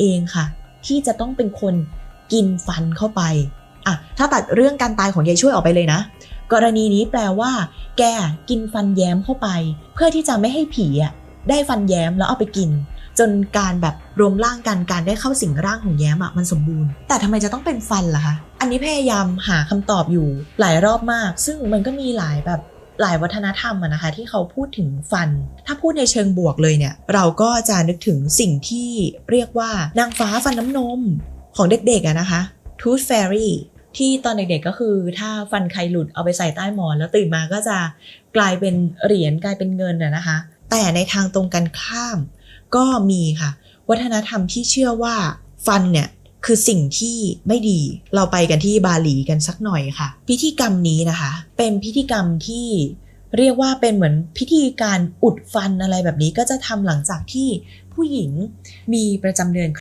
เองค่ะ ที่จะต้องเป็นคนกินฟันเข้าไปอะถ้าตัดเรื่องการตายของยายช่วยออกไปเลยนะ กรณีนี้แปลว่า แกกินฟันแย้มเข้าไป เพื่อที่จะไม่ให้ผีอะได้ฟันแย้มแล้วเอาไปกิน จนการแบบรวมร่างกันการได้เข้าสิงร่างของแย้มอะมันสมบูรณ์ แต่ทำไมจะต้องเป็นฟันล่ะคะอันนี้พยายามหาคำตอบอยู่หลายรอบมาก ซึ่งมันก็มีหลายแบบ หลายวัฒนธรรมนะคะที่เขาพูดถึงฟัน ถ้าพูดในเชิงบวกเลยเนี่ยเราก็จะนึกถึงสิ่งที่เรียกว่านางฟ้าฟันน้ำนมของเด็กๆอะนะคะ Tooth Fairy ที่ตอนเด็กๆก็คือถ้าฟันใครหลุดเอาไปใส่ใต้หมอน แล้วตื่นมาก็จะกลายเป็นเหรียญกลายเป็นเงินอะนะคะ แต่ในทางตรงกันข้ามก็มีค่ะ วัฒนธรรมที่เชื่อว่าฟันเนี่ย คือสิ่งที่ไม่ดี เราไปกันที่บาหลีกันสักหน่อยค่ะ พิธีกรรมนี้นะคะ เป็นพิธีกรรมที่เรียกว่าเป็นเหมือนพิธีการอุดฟันอะไรแบบนี้ก็จะทำหลังจากที่ผู้หญิงมีประจำเดือน